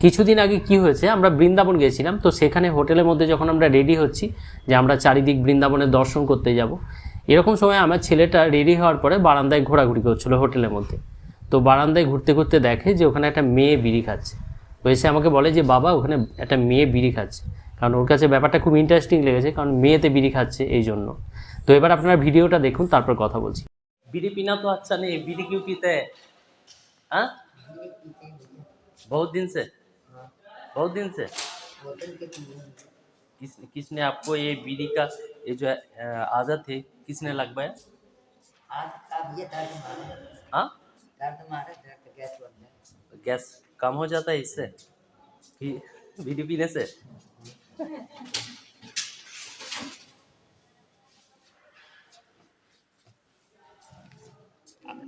কিছুদিন আগে কি হয়েছে, আমরা বৃন্দাবন গেছিলাম তো সেখানে হোটেলের মধ্যে যখন আমরা রেডি হচ্ছি যে আমরা চারিদিক বৃন্দাবনের দর্শন করতে যাব। এরকম সময় আমার ছেলেটা রেডি হওয়ার পরে বারান্দায় ঘোরাঘুরি করছিল হোটেলের মধ্যে। তো বারান্দায় ঘুরতে ঘুরতে দেখে যে ওখানে একটা মেয়ে বিড়ি খাচ্ছে। তো এসে আমাকে বলে যে, বাবা, ওখানে একটা মেয়ে বিড়ি খাচ্ছে। কারণ ওর কাছে ব্যাপারটা খুব ইন্টারেস্টিং লেগেছে, কারণ মেয়েতে বিড়ি খাচ্ছে এই জন্য। তো এবার আপনারা ভিডিওটা দেখুন, তারপর কথা বলছি। বিড়ি পিনা তো আচ্ছা নেই, বিড়ি কিউ পিতে হ্যাঁ? বহুত দিন সে? बहुत दिन से। किस, किसने आपको ये बीड़ी का, ये जो आदत है, किसने लगवाया? हाँ? गैस कम हो जाता है इससे? बीड़ी पीने से?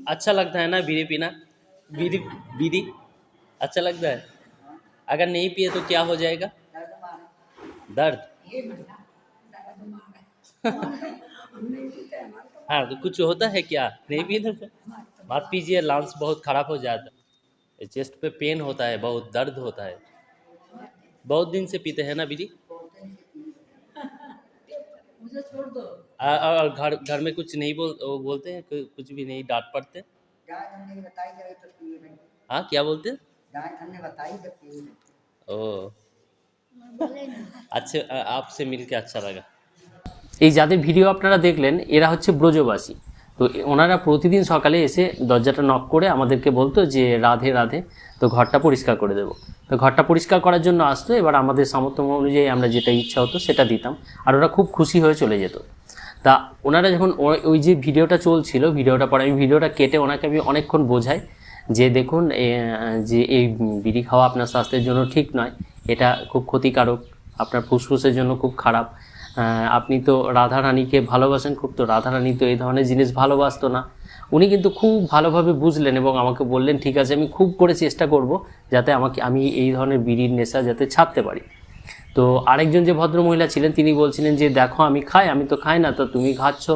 अच्छा लगता है ना बीड़ी पीना? बीड़ी बीड़ी? अच्छा लगता है? अगर नहीं पिए तो क्या हो जाएगा? दर्द। हाँ तो कुछ होता है क्या? नहीं पिए तो मत पीजिए लंग्स बहुत खराब हो जाता है। चेस्ट पे पेन होता है बहुत दर्द होता है। बहुत दिन से पीते हैं ना आ- और घर घर में कुछ नहीं बोल वो बोलते हैं कुछ भी नहीं डांट पड़ते तो हाँ क्या बोलते हैं? जहाँ हमने बताई जब पिए नहीं ও আচ্ছা আ- আপসে মিলকে আচ্ছা লাগা এই যাদের ভিডিও আপনারা দেখলেন এরা হচ্ছে ব্রজবাসী তো এ- ওনারা প্রতিদিন সকালে এসে দরজাটা নক করে আমাদেরকে বলতো যে রাধে রাধে তো ঘরটা পরিষ্কার করে দেবো তো ঘরটা পরিষ্কার করার জন্য আসতো এবার আমাদের সামর্থ্য অনুযায়ী আমরা যেটা ইচ্ছা হতো সেটা দিতাম আর ওরা খুব খুশি হয়ে চলে যেত তা ওনারা যখন ও- ওই যে ভিডিওটা চলছিল ভিডিওটা পরে আমি ভিডিওটা কেটে ওনাকে আমি অনেকক্ষণ বোঝাই যে দেখুন যে এই বিড়ি খাওয়া আপনার স্বাস্থ্যের জন্য ঠিক নয়, এটা খুব ক্ষতিকারক, আপনার ফুসফুসের জন্য খুব খারাপ। আপনি তো রাধারানীকে ভালোবাসেন খুব, তো রাধারানী তো এই ধরনের জিনিস ভালোবাসতো না। উনি কিন্তু খুব ভালোভাবে বুঝলেন এবং আমাকে বললেন, ঠিক আছে, আমি খুব করে চেষ্টা করব যাতে আমাকে, আমি এই ধরনের বিড়ির নেশা যাতে ছাড়তে পারি। তো আরেকজন যে ভদ্র মহিলা ছিলেন, তিনি বলছিলেন যে, দেখো, আমি খাই, আমি তো খাই না, তো তুমি খাচ্ছ।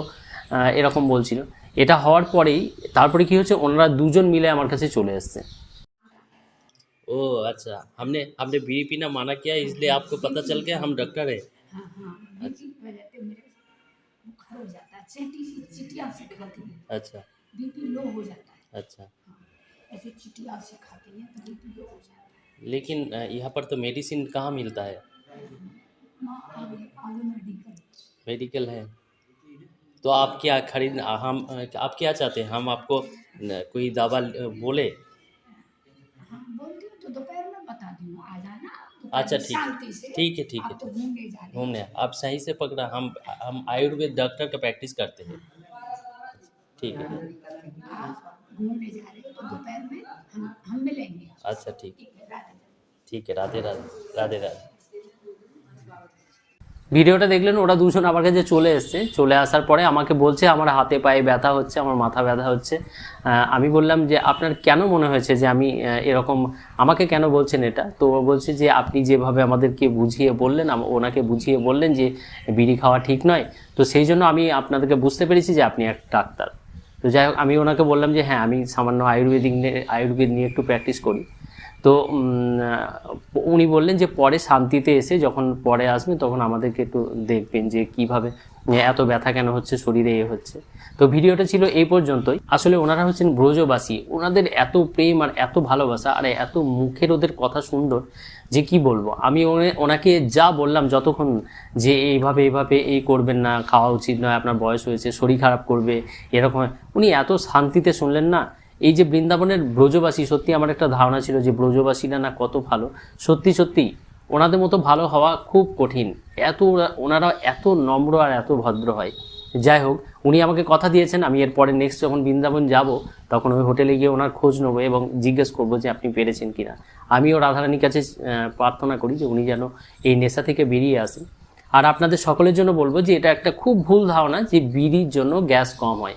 এরকম বলছিল। এটা হওয়ার পরেই তারপরে কি হচ্ছে ওনারা দুজন মিলে আমার কাছে চলে এসছে ও আচ্ছা हमने हमने बीड़ी पीना माना किया इसलिए आपको पता चल गया हम डॉक्टर है हाँ हाँ बीपी की वजह से मेरे बुखार हो जाता है चीटी चिटिया से खाती है अच्छा बीपी लो हो जाता है अच्छा हाँ ऐसे चिटिया से खाती है तो बीपी लो हो जाता है लेकिन अ, यहाँ पर तो मेडिसिन कहाँ मिलता है माँ आगे आगे मेडिकल मेडिकल है तो आप क्या खरीद हम आप क्या चाहते हैं? हम आपको कोई दवा बोले? तो अच्छा ठीक है। ठीक है तो ठीक है घूमने आप सही से पकड़ा हम हम आयुर्वेद डॉक्टर का प्रैक्टिस करते हैं। ठीक है। घूमने जा रहे हैं तो दोपहर में हम हम मिलेंगे। अच्छा ठीक। ठीक है राधे राधे राधे राधे। ভিডিওটা দেখলেন, ওরা দুজন আমার কাছে চলে এসছে। চলে আসার পরে আমাকে বলছে, আমার হাতে পায়ে ব্যথা হচ্ছে, আমার মাথা ব্যথা হচ্ছে। আমি বললাম যে, আপনার কেন মনে হয়েছে যে আমি এরকম, আমাকে কেন বলছেন এটা? তো বলছে যে, আপনি যেভাবে আমাদেরকে বুঝিয়ে বললেন ওনাকে বুঝিয়ে বললেন যে, বিড়ি খাওয়া ঠিক নয়। তো সেই জন্য আমি আপনাদেরকে বুঝতে পেরেছি যে, আপনি এক ডাক্তার। তো যাই হোক, আমি ওনাকে বললাম যে হ্যাঁ আমি সামান্য আয়ুর্বেদিক নিয়ে আয়ুর্বেদ নিয়ে একটু প্র্যাকটিস করি। তো উনি বললেন যে পরে শান্তিতে এসে যখন পরে আসবেন তখন আমাদেরকে একটু দেখবেন যে কীভাবে এত ব্যথা কেন হচ্ছে, শরীরে এ হচ্ছে। তো ভিডিওটা ছিল এই পর্যন্তই। আসলে ওনারা হচ্ছেন ব্রজবাসী। ওনাদের এত প্রেম আর এত ভালোবাসা আর এত মুখের ওদের কথা সুন্দর যে কি বলব? আমি ওনাকে যা বললাম যতক্ষণ যে এইভাবে এইভাবে এই করবেন না, খাওয়া উচিত নয়, আপনার বয়স হয়েছে, শরীর খারাপ করবে, এরকম উনি এত শান্তিতে শুনলেন না এই যে বৃন্দাবনের ব্রজবাসী, সত্যি আমার একটা ধারণা ছিল যে ব্রজবাসীরা না কত ভালো। সত্যি সত্যি, ওনাদের মতো ভালো হওয়া খুব কঠিন। এত ওনারা এত নম্র আর এত ভদ্র হয়। যাই হোক, উনি আমাকে কথা দিয়েছেন, আমি এরপরে নেক্সট যখন বৃন্দাবন যাব, তখন ওই হোটেলে গিয়ে ওনার খোঁজ নেব এবং জিজ্ঞেস করব যে আপনি পেরেছেন কিনা। আমিও রাধারানীর কাছে প্রার্থনা করি যে উনি যেন এই নেশা থেকে বেরিয়ে আসেন। আর আপনাদের সকলের জন্য বলব যে এটা একটা খুব ভুল ধারণা যে বিড়ির জন্য গ্যাস কম হয়।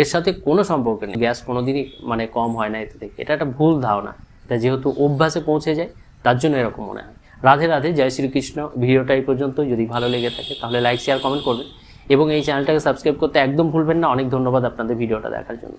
এর সাথে কোনো সম্পর্ক নেই। গ্যাস কোনোদিনই মানে কম হয় না এতে থেকে। এটা একটা ভুল ধারণা। এটা যেহেতু অভ্যাসে পৌঁছে যায়, তার জন্য এরকম মনে হয়। রাধে রাধে, জয় শ্রীকৃষ্ণ। ভিডিওটা এই পর্যন্ত। যদি ভালো লেগে থাকে, তাহলে লাইক শেয়ার কমেন্ট করবেন। এবং এই চ্যানেলটাকে সাবস্ক্রাইব করতে একদম ভুলবেন না। অনেক ধন্যবাদ আপনাদের ভিডিওটা দেখার জন্য।